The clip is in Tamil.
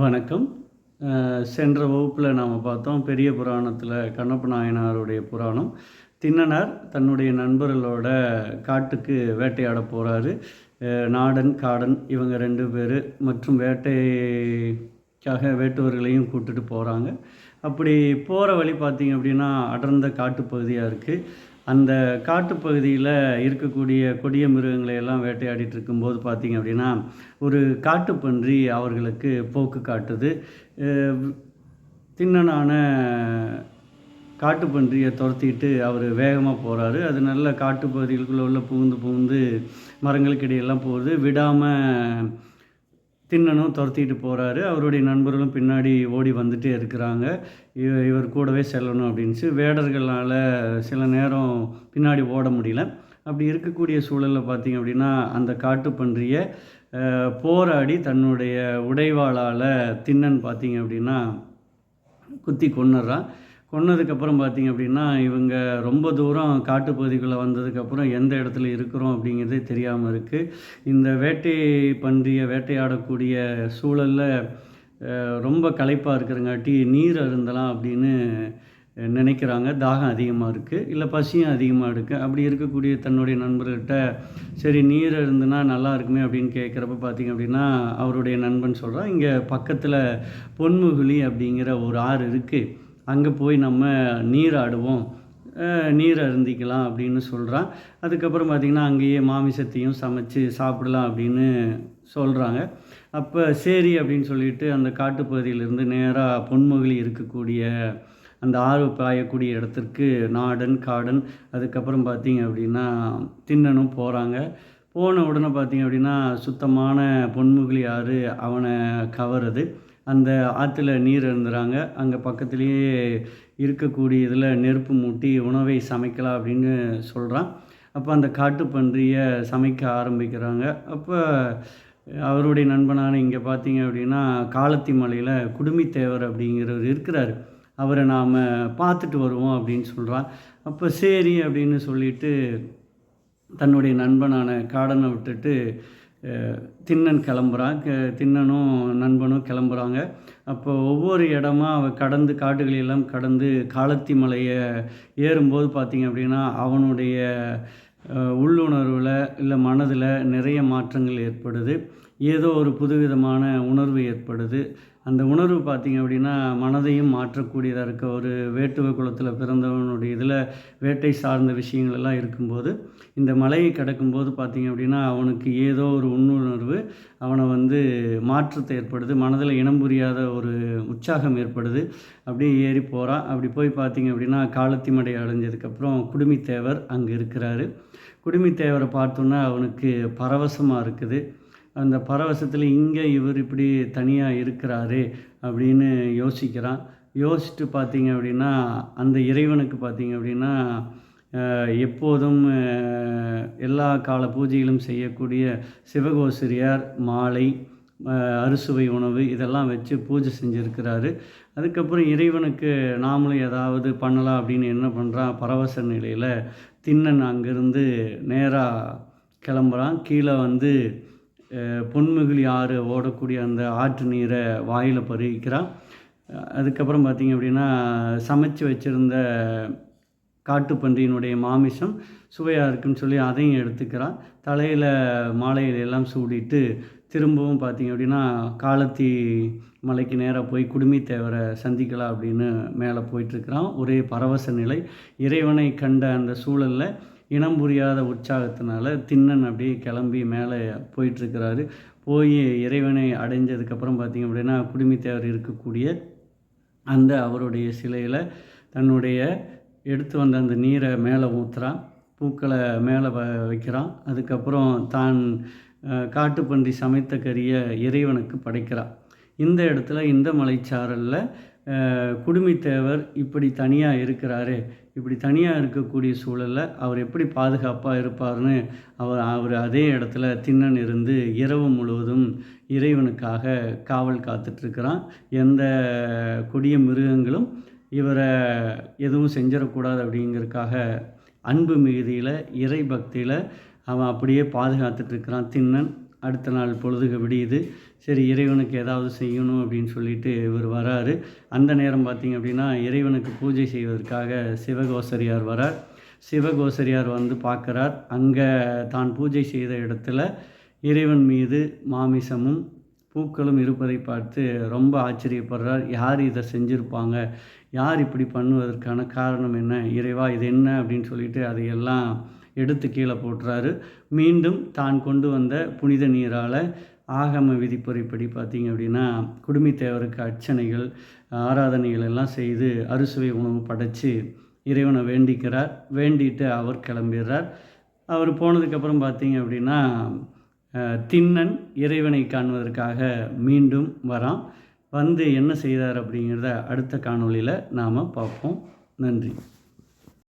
வணக்கம். சென்ற வகுப்பில் நாம் பார்த்தோம் பெரிய புராணத்தில் கண்ணப்ப நாயனாருடைய புராணம். திண்ணனார் தன்னுடைய நண்பர்களோட காட்டுக்கு வேட்டையாட போகிறாரு நாடன் காடன் இவங்க ரெண்டு பேர் மற்றும் வேட்டைக்காக வேட்டுவர்களையும் கூட்டுட்டு போகிறாங்க அப்படி போகிற வழி பார்த்திங்க அப்படின்னா அடர்ந்த காட்டுப்பகுதியாக இருக்குது அந்த காட்டுப்பகுதியில் இருக்கக்கூடிய கொடிய மிருகங்களை எல்லாம் வேட்டையாடிட்டு இருக்கும்போது பார்த்தீங்க அப்படின்னா ஒரு காட்டுப்பன்றி அவர்களுக்கு போக்கு காட்டுது. தின்னனான திண்ணனான காட்டுப்பன்றியை துரத்திட்டு அவர் வேகமாக போகிறாரு அது நல்ல காட்டுப்பகுதிகளுக்குள்ளே உள்ள புகுந்து புகுந்து மரங்களுக்கு இடையெல்லாம் போகுது. விடாமல் தின்னனும் துரத்திட்டு போகிறாரு அவருடைய நண்பர்களும் பின்னாடி ஓடி வந்துட்டே இருக்கிறாங்க. இவர் கூடவே செல்லணும் அப்படின்ச்சு வேடர்களால் சில நேரம் பின்னாடி ஓட முடியல. அப்படி இருக்கக்கூடிய சூழலில் பார்த்தீங்க அப்படின்னா அந்த காட்டுப்பன்றியை போராடி தன்னுடைய உடைவாளால் தின்னன் பார்த்திங்க அப்படின்னா குத்தி கொன்னுறான் கொன்னதுக்கப்புறம் பார்த்தீங்க அப்படின்னா இவங்க ரொம்ப தூரம் காட்டுப்பகுதிக்குள்ளே வந்ததுக்கப்புறம் எந்த இடத்துல இருக்கிறோம் அப்படிங்கிறதே தெரியாமல் இருக்குது இந்த வேட்டை பன்றியை வேட்டையாடக்கூடிய சூழலில் ரொம்ப களைப்பாக இருக்கிறங்காட்டி நீர் அருந்தலாம் அப்படின்னு நினைக்கிறாங்க. தாகம் அதிகமாக இருக்குது இல்லை பசியும் அதிகமாக இருக்குது அப்படி இருக்கக்கூடிய தன்னுடைய நண்பர்கிட்ட சரி நீர் இருந்துன்னா நல்லா இருக்குமே அப்படின்னு கேட்குறப்ப பார்த்தீங்க அப்படின்னா அவருடைய நண்பன் சொல்கிறான் இங்கே பக்கத்தில் பொன்முகுலி அப்படிங்கிற ஒரு ஆறு இருக்குது அங்கே போய் நம்ம நீராடுவோம் நீர் அருந்திக்கலாம் அப்படின்னு சொல்கிறான் அதுக்கப்புறம் பார்த்திங்கன்னா அங்கேயே மாமிசத்தையும் சமைச்சு சாப்பிடலாம் அப்படின்னு சொல்கிறாங்க அப்போ சரி அப்படின்னு சொல்லிட்டு அந்த காட்டுப்பகுதியிலேருந்து நேராக பொன்மொழி இருக்கக்கூடிய அந்த ஆறு பாயக்கூடிய இடத்திற்கு நாடன் காடன் அதுக்கப்புறம் பார்த்திங்க அப்படின்னா திண்ணனும் போகிறாங்க போன உடனே பார்த்தீங்க அப்படின்னா சுத்தமான பொன்முகிலி ஆறு அவனை கவருது. அந்த ஆற்றுல நீர் இருந்துறாங்க அங்கே பக்கத்துலேயே இருக்கக்கூடிய இதில் நெருப்பு மூட்டி உணவை சமைக்கலாம் அப்படின்னு சொல்கிறான் அப்போ அந்த காட்டுப்பன்றியை சமைக்க ஆரம்பிக்கிறாங்க. அப்போ அவருடைய நண்பனான இங்கே பார்த்தீங்க அப்படின்னா காலத்தி மலையில் குடுமித்தேவர் அப்படிங்கிறவர் இருக்கிறார். அவரை நாம் பார்த்துட்டு வருவோம் அப்படின்னு சொல்கிறான் அப்போ சரி அப்படின்னு சொல்லிட்டு தன்னுடைய நண்பனான காடனை விட்டுட்டு திண்ணன் கிளம்புறான். க- திண்ணனும் நண்பனும் கிளம்புறாங்க. அப்போ ஒவ்வொரு இடமா அவன் கடந்து காடுகளெல்லாம் கடந்து காலத்தி மலையை ஏறும்போது பார்த்திங்க அப்படின்னா அவனுடைய உள்ளுணர்வில் இல்லை மனதில் நிறைய மாற்றங்கள் ஏற்படுது. ஏதோ ஒரு புதுவிதமான உணர்வு ஏற்படுது. அந்த உணர்வு பார்த்திங்க அப்படின்னா மனதையும் மாற்றக்கூடியதாக இருக்க ஒரு வேட்டுவ குளத்தில் பிறந்தவனுடைய இதில் வேட்டை சார்ந்த விஷயங்கள் எல்லாம் இருக்கும்போது இந்த மலையை கடக்கும்போது பார்த்திங்க அப்படின்னா அவனுக்கு ஏதோ ஒரு உண்ணுணர்வு அவனை வந்து மாற்றத்தை ஏற்படுது. மனதில் இனம் புரியாத ஒரு உற்சாகம் ஏற்படுது. அப்படியே ஏறி போகிறான் அப்படி போய் பார்த்தீங்க அப்படின்னா காலத்தி மடை அடைஞ்சதுக்கப்புறம் குடுமித்தேவர் அங்கே இருக்கிறாரு. குடுமித்தேவரை பார்த்தோன்னா அவனுக்கு பரவசமாக இருக்குது. அந்த பரவசத்தில் இங்கே இவர் இப்படி தனியாக இருக்கிறாரு அப்படின்னு யோசிக்கிறான். யோசிச்சுட்டு பார்த்தீங்க அப்படின்னா அந்த இறைவனுக்கு பார்த்தீங்க அப்படின்னா எப்போதும் எல்லா கால பூஜைகளும் செய்யக்கூடிய சிவகோசிரியார் மாலை அறுசுவை உணவு இதெல்லாம் வச்சு பூஜை செஞ்சுருக்கிறாரு. அதுக்கப்புறம் இறைவனுக்கு நாமளும் ஏதாவது பண்ணலாம் அப்படின்னு என்ன பண்ணுறான் பரவச நிலையில் திண்ணன் அங்கேருந்து நேராக கிளம்புறான். கீழே வந்து பொன்முகிலி ஆறு ஓடக்கூடிய அந்த ஆற்று நீரை வாயில் பருகிக்கிறான் அதுக்கப்புறம் பார்த்திங்க அப்படின்னா சமைச்சு வச்சுருந்த காட்டுப்பன்றியினுடைய மாமிசம் சுவையாக இருக்குன்னு சொல்லி அதையும் எடுத்துக்கிறான் தலையில் மாலையில எல்லாம் சூடிட்டு திரும்பவும் பார்த்திங்க அப்படின்னா காலத்தி மலைக்கு நேராக போய் குடுமி தேவரை சந்திக்கலாம் அப்படின்னு மேலே போயிட்டுருக்கிறான் ஒரே பரவச நிலை. இறைவனை கண்ட அந்த சூழலில் இனம் புரியாத உற்சாகத்தினால திண்ணன் அப்படியே கிளம்பி மேலே போயிட்டுருக்கிறாரு. போய் இறைவனை அடைஞ்சதுக்கப்புறம் பார்த்திங்க அப்படின்னா குடுமித்தேவர் இருக்கக்கூடிய அந்த அவருடைய சிலையில் தன்னுடைய எடுத்து வந்த அந்த நீரை மேலே ஊற்றுறான் பூக்களை மேலே வ வைக்கிறான். அதுக்கப்புறம் தான் காட்டுப்பன்றி சமைத்த கறியை இறைவனுக்கு படைக்கிறான். இந்த இடத்துல இந்த மலைச்சாரலில் குடுமித்தேவர் இப்படி தனியாக இருக்கிறாரு இப்படி தனியாக இருக்கக்கூடிய சூழலில் அவர் எப்படி பாதுகாப்பாக இருப்பார்னு அவர் அவர் அதே இடத்துல திண்ணன் இருந்து இரவு முழுவதும் இறைவனுக்காக காவல் காத்துட்ருக்கிறான். எந்த கொடிய மிருகங்களும் இவரை எதுவும் செஞ்சிடக்கூடாது அப்படிங்கிறதுக்காக அன்பு மிகுதியில் இறை பக்தியில் அவன் அப்படியே பாதுகாத்துட்ருக்கிறான் திண்ணன் அடுத்த நாள் பொழுதுக விடியுது. சரி இறைவனுக்கு ஏதாவது செய்யணும் அப்படின்னு சொல்லிட்டு இவர் வராரு. அந்த நேரம் பார்த்திங்க அப்படின்னா இறைவனுக்கு பூஜை செய்வதற்காக சிவகோசரியார் வரார். சிவகோசரியார் வந்து பார்க்குறார். அங்கே தான் பூஜை செய்த இடத்துல இறைவன் மீது மாமிசமும் பூக்களும் இருப்பதை பார்த்து ரொம்ப ஆச்சரியப்படுறார். யார் இதை செஞ்சுருப்பாங்க? யார் இப்படி பண்ணுவதற்கான காரணம் என்ன? இறைவா இது என்ன? அப்படின்னு சொல்லிட்டு அதையெல்லாம் எடுத்து கீழே போட்டுறாரு. மீண்டும் தான் கொண்டு வந்த புனித நீரால் ஆகம விதிப்புரைப்படி பார்த்திங்க அப்படின்னா குடுமித்தேவருக்கு அர்ச்சனைகள் ஆராதனைகள் எல்லாம் செய்து அறுசுவை உணவு படைத்து இறைவனை வேண்டிக்கிறார். வேண்டிட்டு அவர் கிளம்பிடுறார். அவர் போனதுக்கப்புறம் பார்த்தீங்க அப்படின்னா திண்ணன் இறைவனை காண்பதற்காக மீண்டும் வரான். வந்து என்ன செய்தார் அப்படிங்கிறத அடுத்த காணொளியில் நாம் பார்ப்போம். நன்றி.